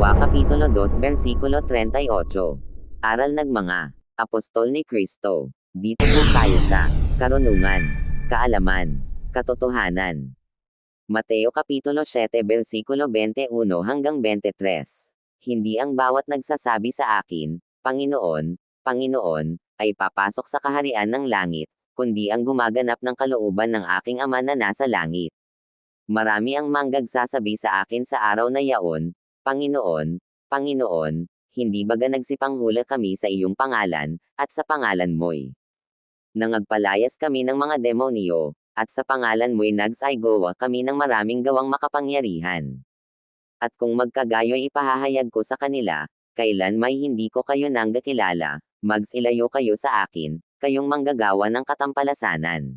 Kapitulo 2 Versikulo 38. Aral ng mga Apostol ni Kristo. Dito po tayo sa Karunungan, Kaalaman, Katotohanan. Mateo Kapitulo 7 Versikulo 21 hanggang 23. Hindi ang bawat nagsasabi sa akin, Panginoon, Panginoon, ay papasok sa kaharian ng langit, kundi ang gumaganap ng kalooban ng aking ama na nasa langit. Marami ang manggagsasabi sa akin sa araw na yaon, Panginoon, Panginoon, hindi baga nagsipanghula kami sa iyong pangalan, at sa pangalan mo'y. Nangagpalayas kami ng mga demonyo, at sa pangalan mo'y nagsaygowa kami ng maraming gawang makapangyarihan. At kung magkagayo'y ipahahayag ko sa kanila, kailan may hindi ko kayo nang kakilala, magsilayo kayo sa akin, kayong manggagawa ng katampalasanan.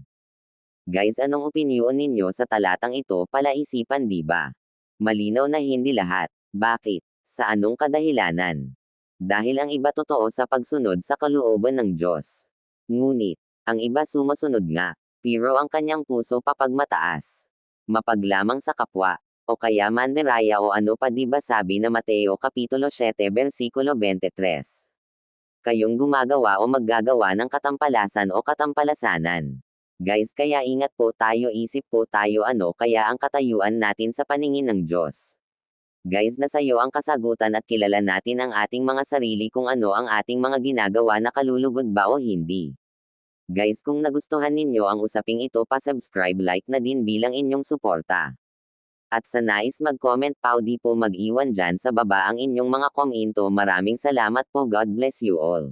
Guys anong opinyon ninyo sa talatang ito palaisipan di ba? Malinaw na hindi lahat. Bakit? Sa anong kadahilanan? Dahil ang iba totoo sa pagsunod sa kalooban ng Diyos. Ngunit, ang iba sumusunod nga, pero ang kanyang puso papagmataas. Mapaglamang sa kapwa, o kaya mandiraya o ano pa di ba sabi na Mateo Kapitulo 7 versikulo 23. Kayong gumagawa o maggagawa ng katampalasan o katampalasanan. Guys kaya ingat po tayo isip po tayo ano kaya ang katayuan natin sa paningin ng Diyos. Guys nasa iyo ang kasagutan at kilala natin ang ating mga sarili kung ano ang ating mga ginagawa na kalulugod ba o hindi. Guys kung nagustuhan ninyo ang usaping ito pa-subscribe like na din bilang inyong suporta. At sa nais mag-comment pa di po mag-iwan dyan sa baba ang inyong mga komento maraming salamat po God bless you all.